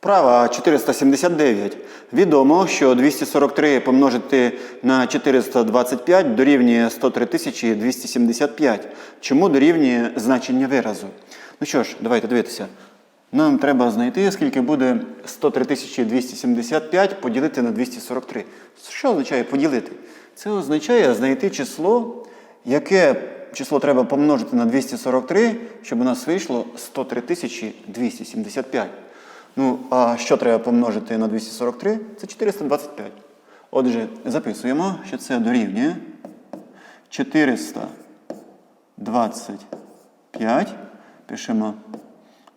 Вправа 479. Відомо, що 243 помножити на 425 дорівнює 103 275. Чому дорівнює значення виразу? Ну що ж, давайте дивитися. Нам треба знайти, скільки буде 103 275 поділити на 243. Що означає поділити? Це означає знайти число, яке число треба помножити на 243, щоб у нас вийшло 103 275. Ну, а що треба помножити на 243? Це 425. Отже, записуємо, що це дорівнює 425. Пишемо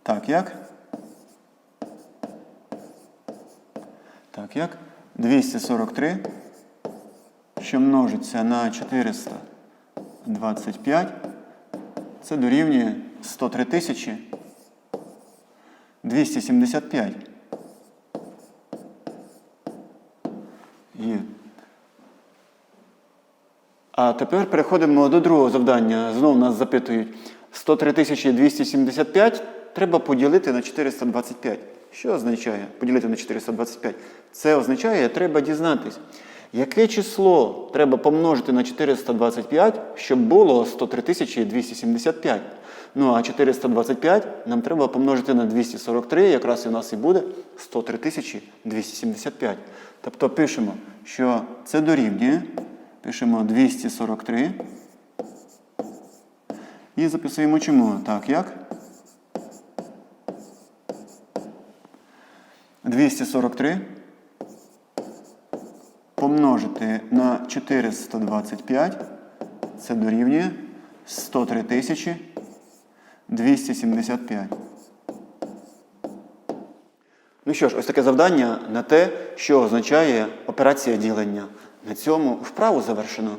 так як. Так як 243, що множиться на 425, це дорівнює 103 тисячі 275. Є. А тепер переходимо до другого завдання. Знову нас запитують. 103 275 треба поділити на 425. Що означає поділити на 425? Це означає, треба дізнатись, яке число треба помножити на 425, щоб було 103 275. Ну а 425 нам треба помножити на 243, якраз і у нас і буде 103 275. Тобто пишемо, що це дорівнює. Пишемо 243. І записуємо чому? Так, як? 243 помножити на 425. Це дорівнює 103 тисячі 275. Ну що ж, ось таке завдання на те, що означає операція ділення. На цьому вправу завершено.